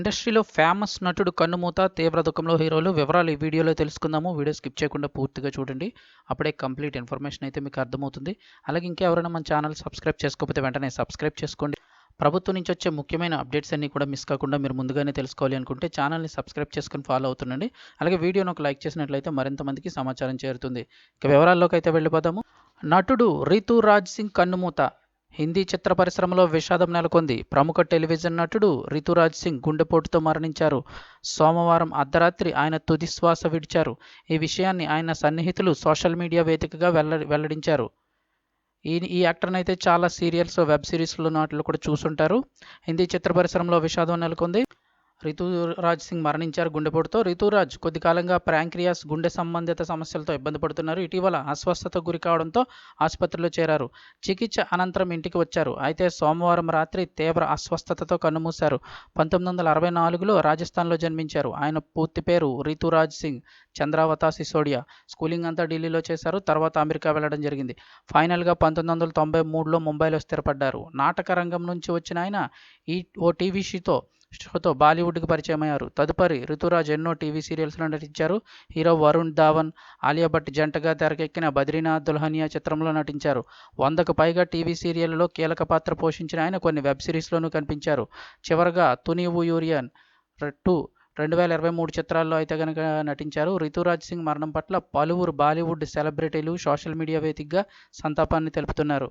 ఇండస్ట్రీలో ఫేమస్ నటుడు కన్నుమూత తీవ్ర దుఃఖంలో హీరోలు. వివరాలు ఈ వీడియోలో తెలుసుకుందాము. వీడియో స్కిప్ చేయకుండా పూర్తిగా చూడండి. అప్పుడే కంప్లీట్ ఇన్ఫర్మేషన్ అయితే మీకు అర్థమవుతుంది. అలాగే ఇంకెవరైనా మన ఛానల్ సబ్స్క్రైబ్ చేసుకోకపోతే వెంటనే సబ్స్క్రైబ్ చేసుకోండి. ప్రభుత్వం నుంచి వచ్చే ముఖ్యమైన అప్డేట్స్ అన్నీ కూడా మిస్ కాకుండా మీరు ముందుగానే తెలుసుకోవాలి అనుకుంటే ఛానల్ని సబ్స్క్రైబ్ చేసుకుని ఫాలో అవుతుండండి. అలాగే వీడియోను ఒక లైక్ చేసినట్లయితే మరింత మందికి సమాచారం చేరుతుంది. ఇక వివరాల్లోకి అయితే వెళ్ళిపోదాము. నటుడు రితు రాజ్ సింగ్ కన్నుమూత హిందీ చిత్ర పరిశ్రమలో విషాదం నెలకొంది. ప్రముఖ టెలివిజన్ నటుడు రితురాజ్ సింగ్ గుండెపోటుతో మరణించారు. సోమవారం అర్ధరాత్రి ఆయన తుది శ్వాస విడిచారు. ఈ విషయాన్ని ఆయన సన్నిహితులు సోషల్ మీడియా వేదికగా వెల్ల వెల్లడించారు. ఈ ఈ యాక్టర్ని అయితే చాలా సీరియల్స్ వెబ్ సిరీస్లో నాటిలో కూడా చూసుంటారు. హిందీ చిత్ర పరిశ్రమలో విషాదం నెలకొంది. రితురాజ్ సింగ్ మరణించారు గుండెపోటుతో. రితురాజ్ కొద్ది కాలంగా ప్రాంక్రియాస్ గుండె సంబంధిత సమస్యలతో ఇబ్బంది పడుతున్నారు. ఇటీవల అస్వస్థత గురి కావడంతో ఆసుపత్రిలో చేరారు. చికిత్స అనంతరం ఇంటికి వచ్చారు. అయితే సోమవారం రాత్రి తీవ్ర అస్వస్థతతో కన్నుమూశారు. పంతొమ్మిది వందల అరవై నాలుగులో రాజస్థాన్లో జన్మించారు. ఆయన పూర్తి పేరు రితురాజ్ సింగ్ చంద్రావతా సిసోడియా. స్కూలింగ్ అంతా ఢిల్లీలో చేశారు. తర్వాత అమెరికా వెళ్ళడం జరిగింది. ఫైనల్గా పంతొమ్మిది వందల తొంభై మూడులో ముంబైలో స్థిరపడ్డారు. నాటక రంగం నుంచి వచ్చిన ఆయన ఈ ఓ టీవీ షోతో షోతో బాలీవుడ్కి పరిచయం అయ్యారు తదుపరి ఋతురాజ్ ఎన్నో టీవీ సీరియల్స్లో నటించారు. హీరో వరుణ్ ధావన్ ఆలియా భట్ జంటగా తెరకెక్కిన బద్రీనాథ్ దుల్హనియా చిత్రంలో నటించారు. వందకు పైగా టీవీ సీరియళ్ళలో కీలక పాత్ర పోషించిన ఆయన కొన్ని వెబ్ సిరీస్లోనూ కనిపించారు. చివరగా తునివు యూరియన్ టూ రెండు వేల ఇరవై మూడు చిత్రాల్లో అయితే కనుక నటించారు. రితురాజ్ సింగ్ మరణం పట్ల పలువురు బాలీవుడ్ సెలబ్రిటీలు సోషల్ మీడియా వేదికగా సంతాపాన్ని తెలుపుతున్నారు.